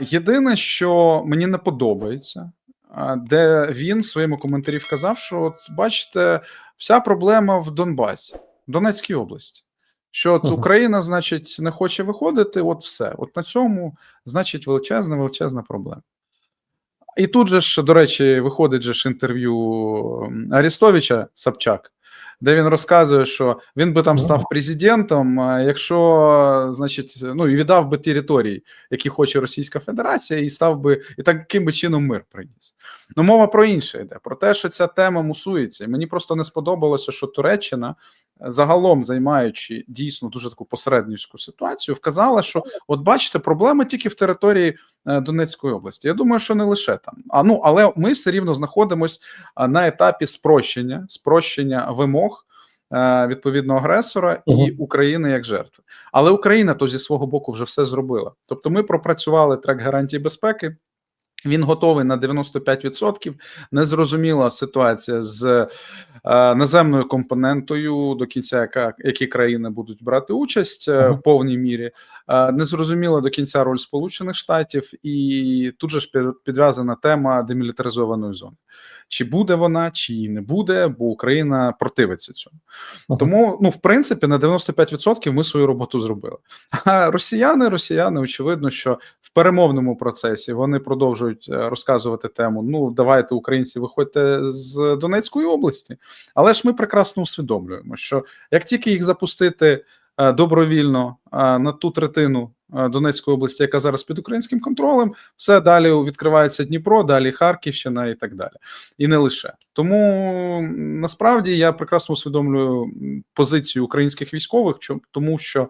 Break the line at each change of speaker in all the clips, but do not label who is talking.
Єдине, що мені не подобається, де він в своєму коментарі вказав, що от бачите, вся проблема в Донбасі, в Донецькій області. Що от Україна, значить, не хоче виходити, от все. От на цьому, значить, величезна, величезна проблема. І тут же ж, до речі, виходить же ж інтерв'ю Арістовича Собчак, де він розказує, що він би там
Ну.
став президентом, якщо, значить, ну і віддав би території, які хоче Російська Федерація, і став би і таким би чином мир приніс. Ну, мова про інше йде, про те, що ця тема мусується. І мені просто не сподобалося, що Туреччина, загалом займаючи дійсно дуже таку посередницьку ситуацію, вказала, що от бачите, проблема тільки в території е, Донецької області. Я думаю, що не лише там. А ну але ми все рівно знаходимось на етапі спрощення, спрощення вимог. е, Відповідно, агресора і. України як жертви, але Україна то зі свого боку вже все зробила. Тобто, ми пропрацювали трек гарантії безпеки. Він готовий на 95%. Незрозуміла ситуація з е, наземною компонентою до кінця, яка які країни будуть брати участь е, в повній мірі. Е, незрозуміла до кінця роль Сполучених Штатів, і тут же ж підв'язана тема демілітаризованої зони. Чи буде вона, чи її не буде, бо Україна противиться цьому.
Ага.
Тому, ну, в принципі, на 95% ми свою роботу зробили. А росіяни, росіяни, очевидно, що в перемовному процесі вони продовжують е, розказувати тему: ну, давайте, українці, виходьте з Донецької області. Але ж ми прекрасно усвідомлюємо, що як тільки їх запустити добровільно е, на ту третину е, Донецької області, яка зараз під українським контролем, все далі відкривається Дніпро, далі Харківщина і так далі. І не лише тому насправді я прекрасно усвідомлюю позицію українських військових, тому що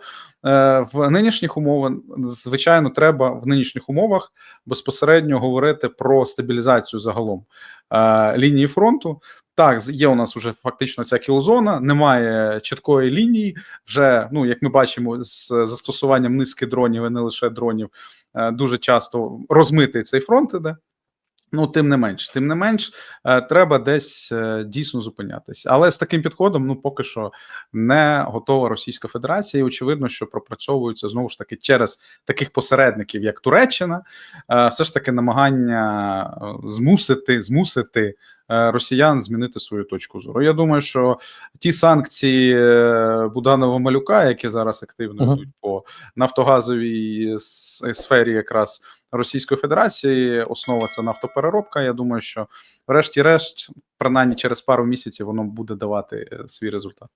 е, в нинішніх умовах, звичайно, треба в нинішніх умовах безпосередньо говорити про стабілізацію загалом е, лінії фронту. Так, є у нас вже фактично ця кілзона, немає чіткої лінії. Вже ну як ми бачимо, з застосуванням низки дронів і не лише дронів, е, дуже часто розмитий цей фронт іде. Ну, тим не менш, тим не менш, е, треба десь е, дійсно зупинятися. Але з таким підходом, ну поки що не готова Російська Федерація, і очевидно, що пропрацьовуються знову ж таки через таких посередників, як Туреччина, все ж таки намагання змусити змусити росіян змінити свою точку зору. Я думаю, що ті санкції е, Буданова Малюка, які зараз активно йдуть по нафтогазовій сфері, якраз Російської Федерації, основа це нафтопереробка. Я думаю, що врешті-решт, принаймні через пару місяців, воно буде давати е, свій результат.